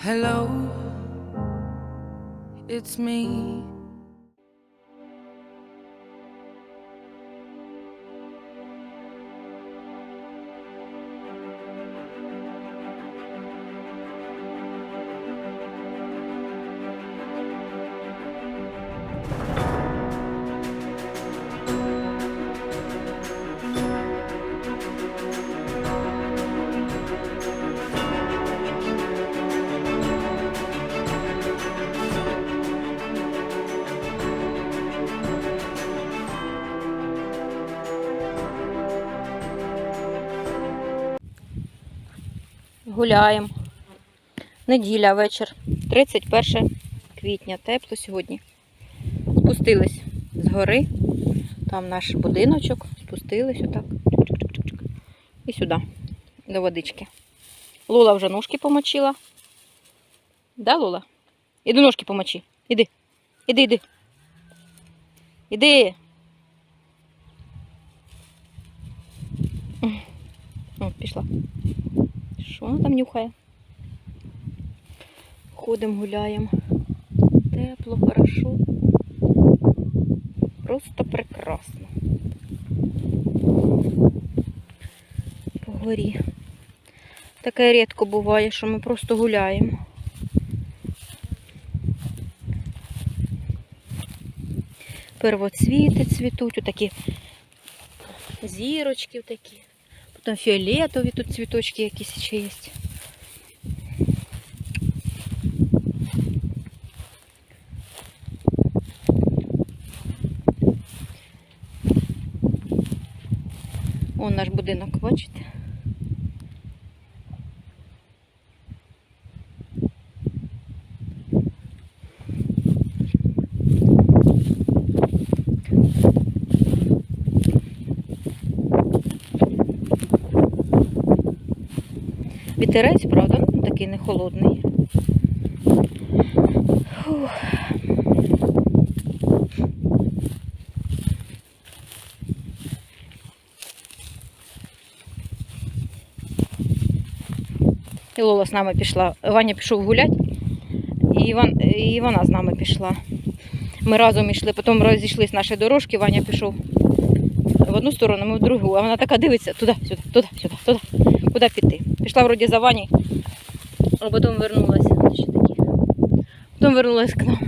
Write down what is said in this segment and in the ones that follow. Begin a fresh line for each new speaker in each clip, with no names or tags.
Hello, it's me.
Гуляємо. Неділя, вечір. 31 квітня. Тепло сьогодні. Спустились з гори. Там наш будиночок. Спустились отак. І сюди, до водички. Лола вже ножки помочила. Да, Лола? Іди ножки помочи. Іди. Іди, іди. Іди. Пішла. Що вона там нюхає? Ходимо, гуляємо. Тепло, хорошо. Просто прекрасно. По горі. Таке рідко буває, що ми просто гуляємо. Первоцвіти цвітуть, отакі зірочки такі. Потім фіолетові тут цвіточки якісь ще є. Вон наш будинок, бачите? Вітерець, правда? Такий не холодний. І Лола з нами пішла. Ваня пішов гуляти, і, і вона з нами пішла. Ми разом йшли, потім розійшлись наші дорожки, Ваня пішов в одну сторону, ми в другу. А вона така дивиться туди, сюди, туди, сюди, туди. Куди піти? Пішла вроді за Ваней, а потім вернулася. Ще такі. Потім вернулась к нам.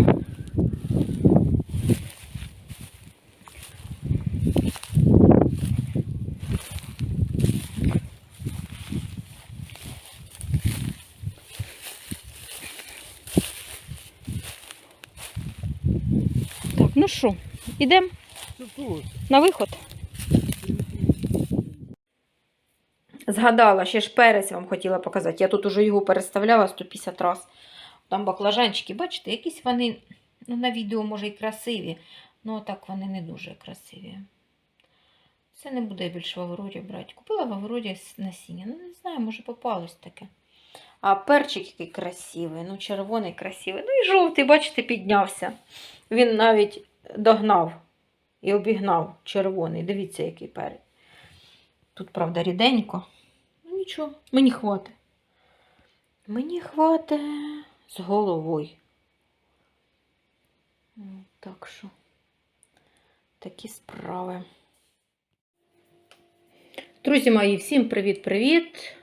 Так, ну що, ідемо на виход. Згадала, ще ж перець вам хотіла показати. Я тут уже його переставляла 150 разів. Там баклажанчики, бачите, якісь вони ну, на відео, може, і красиві, але так вони не дуже красиві. Це не буде більше в Аврорі брати. Купила в Аврорі насіння. Ну, не знаю, може попалось таке. А перчик який красивий, ну червоний красивий. Ну і жовтий, бачите, піднявся. Він навіть догнав і обігнав червоний. Дивіться, який перець. Тут, правда, ріденько. Нічого, мені хватить. Мені хватить з головою. Ну, Так що, такі справи. Друзі мої, всім привіт-привіт!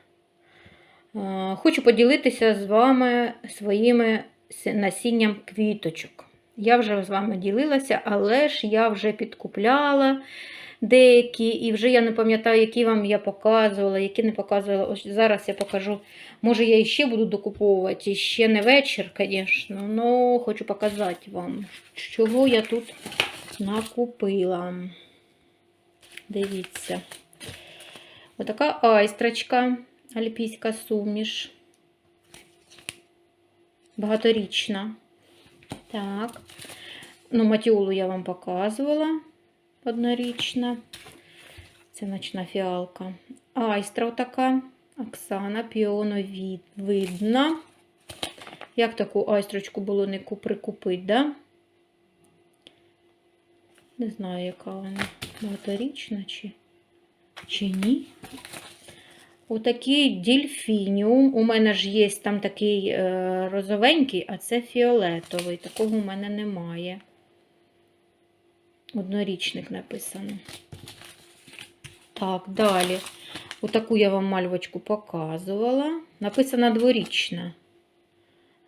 Е, Хочу поділитися з вами своїми насінням квіточок. Я вже з вами ділилася, але ж я вже підкупляла деякі, і вже я не пам'ятаю, які вам я показувала, які не показувала. Ось зараз я покажу. Може, я іще буду докуповувати, ще не вечір, звісно, але хочу показати вам, чого я тут накупила. Дивіться. Отака айстрочка, альпійська суміш. Багаторічна. Так. Ну, матіолу я вам показувала. Однорічна. Це ночна фіалка. Айстра така. Оксана піоновидна. Як таку айстрочку було не прикупити, да? Не знаю, яка вона. Багаторічна чи, чи ні. Отакий дельфініум. У мене ж є там такий е, розовенький, а це фіолетовий. Такого у мене немає. Однорічник написано. Так, далі. Отаку я вам мальвочку показувала. Написана дворічна.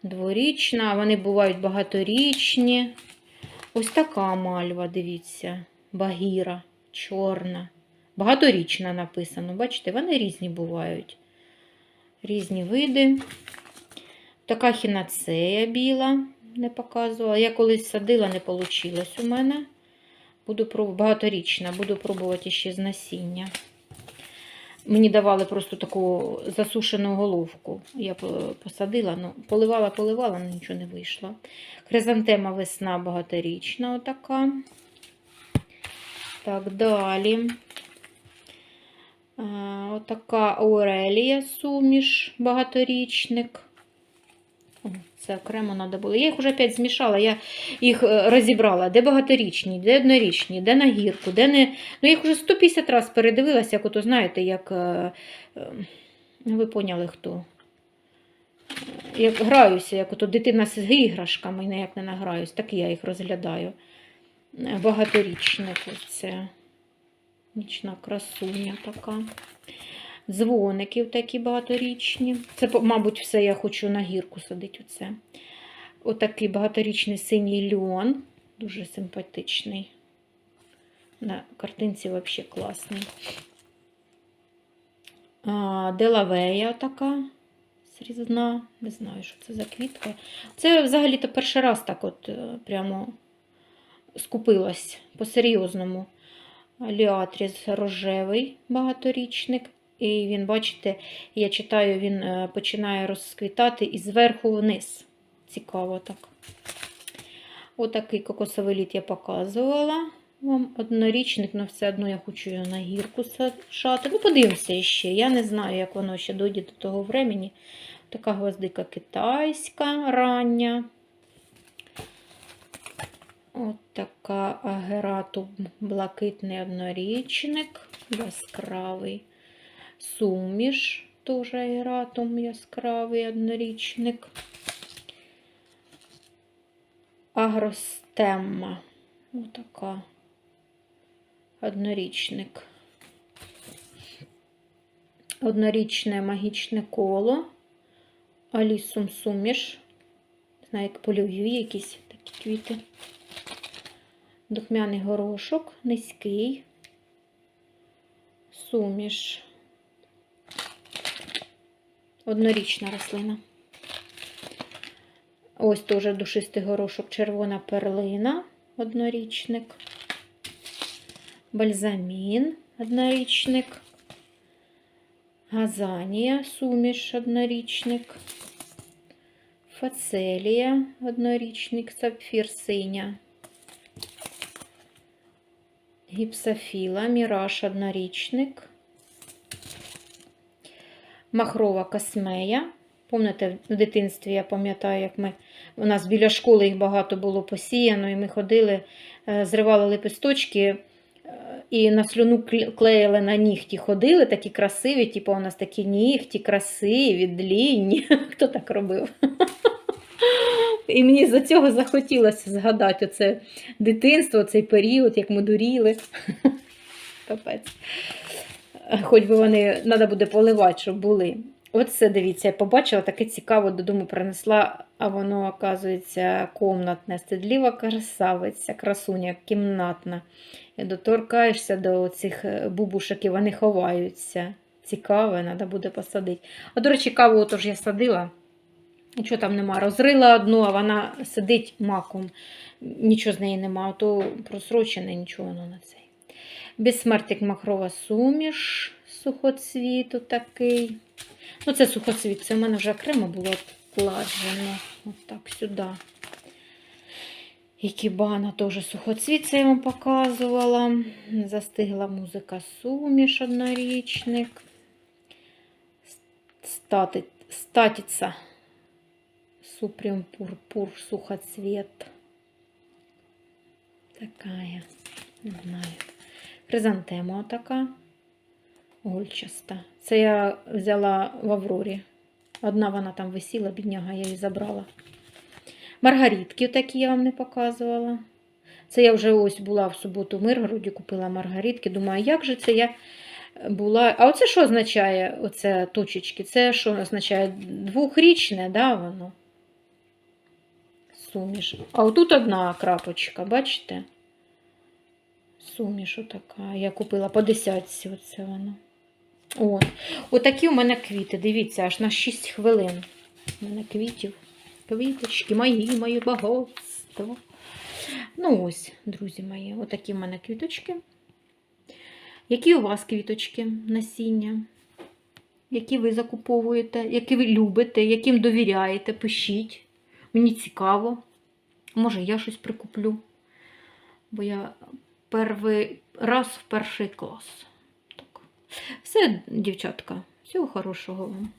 Дворічна, вони бувають багаторічні. Ось така мальва, дивіться, багіра, чорна. Багаторічна написано. Бачите, вони різні бувають. Різні види. Така хінацея біла, не показувала. Я колись садила, не вийшло у мене. Буду пробувати, багаторічна, буду пробувати ще з насіння. Мені давали просто таку засушену головку. Я посадила, ну, поливала, поливала, але нічого не вийшло. Хризантема весна багаторічна, отака. Так, далі. Отака Аурелія суміш, багаторічник. Це окремо треба було. Я їх вже опять змішала, я їх е, розібрала, де багаторічні, де однорічні, де на гірку, де не. Ну, я їх вже 150 разів передивилася, як ото, знаєте, як. е, е, Ну, ви поняли хто. Як граюся, як ото дитина з іграшками, ніяк не награюсь, так я їх розглядаю. Багаторічник ось це. Нічна красуня така. Дзвоників такі багаторічні. Це, мабуть, все я хочу на гірку садити. Оце. Отакий багаторічний синій льон. Дуже симпатичний. На картинці взагалі класний. А, Делавея така срізна. Не знаю, що це за квітка. Це взагалі-то перший раз так от е, прямо скупилась по-серйозному. Ліатріс рожевий багаторічник. І він, бачите, я читаю, він е, починає розквітати і зверху вниз. Цікаво так. Отакий кокосовий лід я показувала. Вам однорічник, але все одно я хочу його на гірку саджати. Ну, подивимося ще. Я не знаю, як воно ще дойде до того времени. Така гвоздика китайська рання. От така агерату блакитний однорічник, яскравий суміш, теж агератум яскравий однорічник. Агростемма. Отака. Однорічник. Однорічне магічне коло. Алісум суміш. Знаю, як польові якісь такі квіти. Духмяний горошок, низький, суміш, однорічна рослина. Ось теж душистий горошок, червона перлина, однорічник, бальзамін, однорічник, газанія, суміш, однорічник, фацелія, однорічник, сапфір синя. Гіпсофіла, міраж однорічник, махрова космея. Пам'ятаєте, в дитинстві я пам'ятаю, як ми у нас біля школи їх багато було посіяно, і ми ходили, е, зривали лепесточки е, і на слюну клеїли на нігті. Ходили такі красиві, типу у нас такі нігті, красиві, длінні. Хто так робив? І мені за цього захотілося згадати оце дитинство, цей період, як ми дуріли. Капець. Хоч би вони треба буде поливати, щоб були. Оце дивіться, я побачила, таке цікаво додому принесла, а воно, оказується, комнатне. Стидліва красавиця, красуня, кімнатна. Доторкаєшся до цих е, бубушок, і вони ховаються. Цікаве, треба буде посадити. А, до речі, каву отож я садила. Нічого там нема. Розрила одну, а вона сидить маком. Нічого з неї нема, то просрочене, нічого воно на цей. Безсмертик махрова суміш, сухоцвіту такий. Ну, це сухоцвіт, це в мене вже окремо було вкладено. Отак сюди. Ікібана теж сухоцвіт, це я вам показувала. Застигла музика суміш однорічник. Стати, статіця. Супрем пурпур сухоцвет. Такая. Не знаю. Хризантема така. Гольчаста. Це я взяла в Аврорі. Одна вона там висіла, бідняга, я її забрала. Маргаритки такі я вам не показувала. Це я вже ось була в суботу в Миргороді, купила маргаритки. Думаю, як же це я була. А оце що означає оце точечки? Це що означає? Двохрічне, да, воно? Суміш. А отут одна крапочка, бачите? Суміш отака. Я купила по десятці оце воно. От. Отакі у мене квіти. Дивіться, аж на 6 хвилин. У мене квітів. Квіточки мої, моє багатство. Ну ось, друзі мої, отакі в мене квіточки. Які у вас квіточки насіння? Які ви закуповуєте, які ви любите, яким довіряєте, пишіть. Мені цікаво. Може, я щось прикуплю. Бо я перший раз в перший клас. Так. Все, дівчатка, всього хорошого вам.